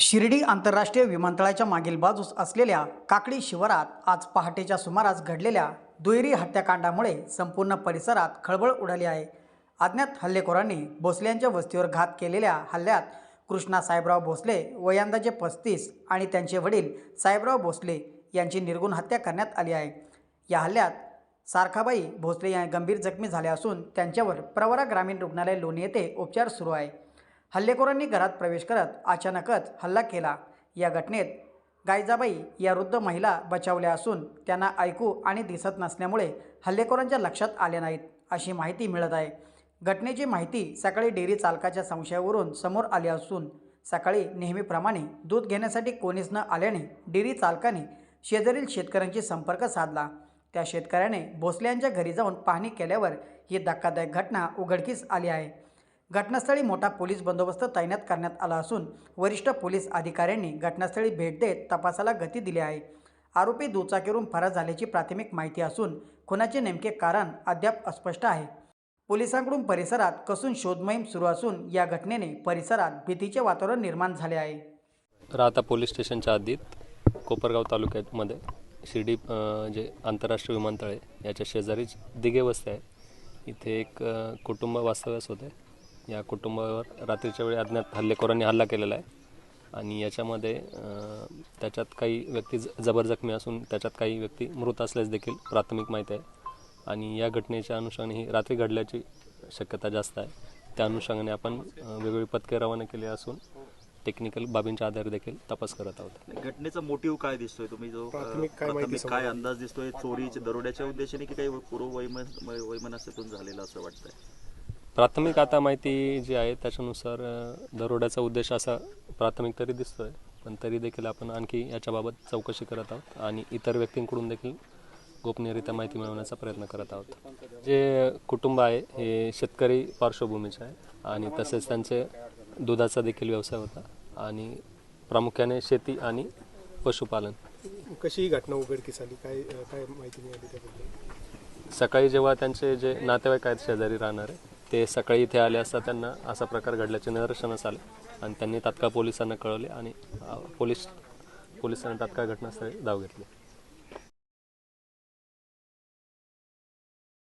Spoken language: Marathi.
शिर्डी आंतरराष्ट्रीय विमानतळाच्या मागील बाजूस असलेल्या काकडी शिवारात आज पहाटेच्या सुमारास घडलेल्या दुहेरी हत्याकांडामुळे संपूर्ण परिसरात खळबळ उडाली आहे. अज्ञात हल्लेखोरांनी भोसले यांच्या वस्तीवर घात केलेल्या हल्ल्यात कृष्णा साहेबराव भोसले वयांदाचे पस्तीस आणि त्यांचे वडील साहेबराव भोसले यांची निर्गुण हत्या करण्यात आली आहे. या हल्ल्यात सारखाबाई भोसले या गंभीर जखमी झाल्या असून त्यांच्यावर प्रवरा ग्रामीण रुग्णालय लोणी येथे उपचार सुरू आहे. हल्लेखोरांनी घरात प्रवेश करत अचानकच हल्ला केला. या घटनेत गायजाबाई या वृद्ध महिला बचावल्या असून त्यांना ऐकू आणि दिसत नसल्यामुळे हल्लेखोरांच्या लक्षात आले नाहीत अशी माहिती मिळत आहे. घटनेची माहिती सकाळी डेअरी चालकाच्या संशयावरून समोर आली असून सकाळी नेहमीप्रमाणे दूध घेण्यासाठी कोणीच न आल्याने डेअरी चालकाने शेजारील शेतकऱ्यांशी संपर्क साधला. त्या शेतकऱ्याने भोसले यांच्या घरी जाऊन पाहणी केल्यावर ही धक्कादायक घटना उघडकीस आली आहे. घटनास्थळी मोठा पोलीस बंदोबस्त तैनात करण्यात आला असून वरिष्ठ पोलीस अधिकाऱ्यांनी घटनास्थळी भेट देत तपासाला गती दिली आहे. आरोपी दुचाकीवरून फरार झाल्याची प्राथमिक माहिती असून खुनाचे नेमके कारण अद्याप अस्पष्ट आहे. पोलिसांकडून परिसरात कसून शोधमोहीम सुरू असून या घटनेने परिसरात भीतीचे वातावरण निर्माण झाले आहे. राहता पोलीस स्टेशनच्या हद्दीत कोपरगाव तालुक्यामध्ये शिर्डी जे आंतरराष्ट्रीय विमानतळ आहे याच्या शेजारीच दिघे वस्ती आहे. इथे एक कुटुंब वास्तव्यास होते. या कुटुंबावर रात्रीच्या वेळी अज्ञात हल्लेखोरांनी हल्ला केलेला आहे. आणि याच्यामध्ये त्याच्यात काही व्यक्ती ज जबर जखमी असून त्याच्यात काही व्यक्ती मृत असल्यास देखील प्राथमिक माहिती आहे. आणि या घटनेच्या अनुषंगाने ही रात्री घडल्याची शक्यता जास्त आहे. त्या अनुषंगाने आपण वेगवेगळी पथके रवाना केली असून टेक्निकल बाबींच्या आधारे देखील तपास करत आहोत. घटनेचा मोटिव्ह काय दिसतोय तुम्ही? जो अ, प्राथमिक काय माहिती प्राथमिक काय अंदाज दिसतोय? चोरीच्या दरोड्याच्या उद्देशाने की काही पूर्व वैमन वैमनस्यातून झालेलं असं वाटतंय? प्राथमिक आता माहिती जी आहे त्याच्यानुसार दरोड्याचा उद्देश असा प्राथमिक तरी दिसतोय पण तरी देखील आपण आणखी याच्याबाबत चौकशी करत आहोत आणि इतर व्यक्तींकडून देखील गोपनीयरित्या माहिती मिळवण्याचा प्रयत्न करत आहोत. जे कुटुंब आहे हे शेतकरी पार्श्वभूमीचे आहे आणि तसेच त्यांचे दुधाचा देखील व्यवसाय होता आणि प्रामुख्याने शेती आणि पशुपालन. कशी ही घटना उघडकीस आली? काय काय माहिती मिळाली त्याबद्दल? सकाळी जेव्हा त्यांचे जे नातेवाईक आहेत शेजारी राहणारे ते सकाळी इथे आले असता त्यांना असा प्रकार घडल्याचे निदर्शनास आले. आणि त्यांनी तात्काळ पोलिसांना कळवले आणि पोलीस पोलिसांनी तात्काळ घटनास्थळी धाव घेतली.